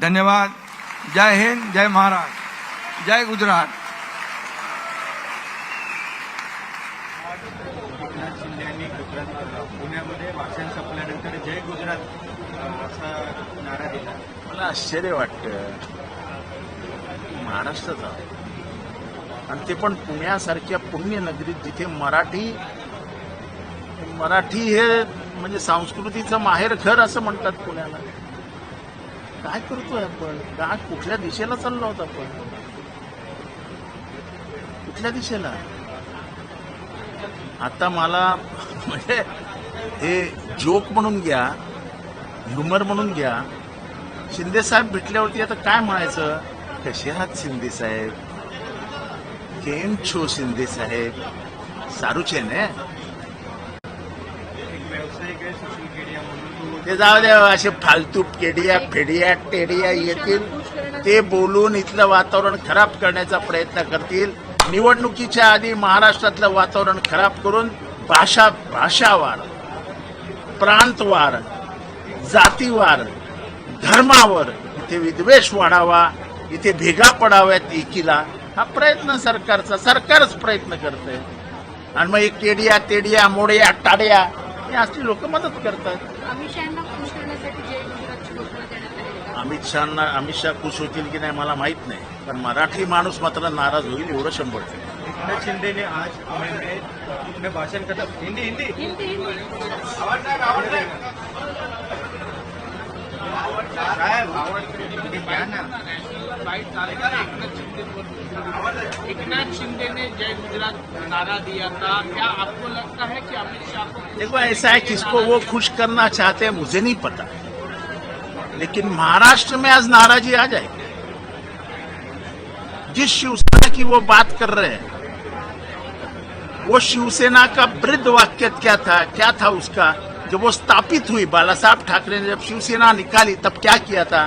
धन्यवाद। जय हिंद जय महाराष्ट्र जय गुजरात। एकनाथ शिंदे यांनी गुजरात पुण्यामध्ये भाषण संपल्यानंतर जय गुजरात अ, असा नारा दिला. मला आश्चर्य वाटतं महाराष्ट्राचा. आणि ते पण पुण्यासारख्या पुण्यनगरीत जिथे मराठी मराठी हे म्हणजे संस्कृतीचं माहेर घर असं म्हणतात पुण्याला. काय करतोय आपण? काय कुठल्या दिशेला चाललो आहोत आपण? कुठल्या दिशेला? आता मला म्हणजे हे जोक म्हणून घ्या ह्युमर म्हणून घ्या. शिंदे साहेब भेटल्यावरती आता काय म्हणायचं? कसे आहात शिंदे साहेब? केम छो शिंदे साहेब? सारूच आहे ना एक व्यावसायिक आहे सुशील केडिया म्हणून तो ते जाऊ द्या असे फालतू केडिया फेडिया टेडिया येतील. ते बोलून इथलं वातावरण खराब करण्याचा प्रयत्न करतील. निवडणुकीच्या आधी महाराष्ट्रातलं वातावरण खराब करून भाषा भाषावार प्रांतवार जातीवार धर्मावर इथे विद्वेष वाढावा इथे भेगा पडाव्यात एकीला. हा प्रयत्न सरकारचा सरकारच प्रयत्न करतंय. आणि मग एक केडिया तेडिया मोड्या टाड्या हे असली लोक मदत करतात. अमित शहाना खुश करण्यासाठी जय गुजरातची घोषणा देण्यात आली आहे? का? अमित शहाना अमित शहा खुश होतील की नाही मला माहीत नाही. पण मराठी माणूस मात्र नाराज होईल एवढं शंभर टक्के. एकनाथ शिंदे ने आज अपने भाषण खत्म हिंदी हिंदी. हिंदी हिंदी. साहेब हिंदी घ्या ना. एकनाथ शिंदे ने जय गुजरात नारा दिया था। क्या आपको लगता है कि अमित शाह को देखो ऐसा है किसको वो खुश करना चाहते हैं मुझे नहीं पता। लेकिन महाराष्ट्र में आज नाराजी आ जाएगी। जिस शिवसेना की वो बात कर रहे हैं वो शिवसेना का वृद्ध वाक्य क्या था क्या था उसका? जब वो स्थापित हुई बाला साहब ठाकरे ने जब शिवसेना निकाली तब क्या किया था?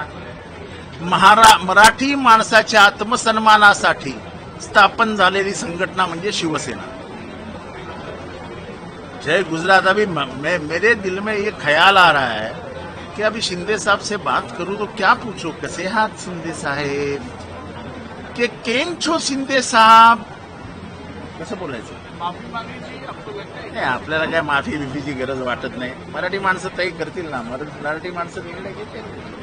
महारा मराठी माणसाच्या आत्मसन्मानासाठी स्थापन झालेली संघटना म्हणजे शिवसेना. जय गुजरात अभी म- मेरे दिल में ये ख्याल आ रहा है कि अभी शिंदे साहब से बात करूं तो क्या पूछो? कसे हाथ शिंदे साहेब? के केम छो शिंदे साहेब? कसं बोलायचं? नाही आपल्याला काय माफी बिफीची गरज वाटत नाही. मराठी माणसं तरी करतील ना. मरा- मराठी माणसं निर्णय घेतील.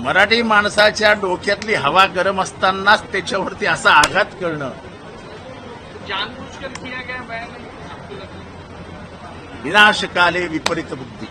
मराठी माणसाच्या डोक्यातली हवा गरम असतानाच त्याच्यावरती असा आघात करणं. विनाशकाले विपरीत बुद्धी.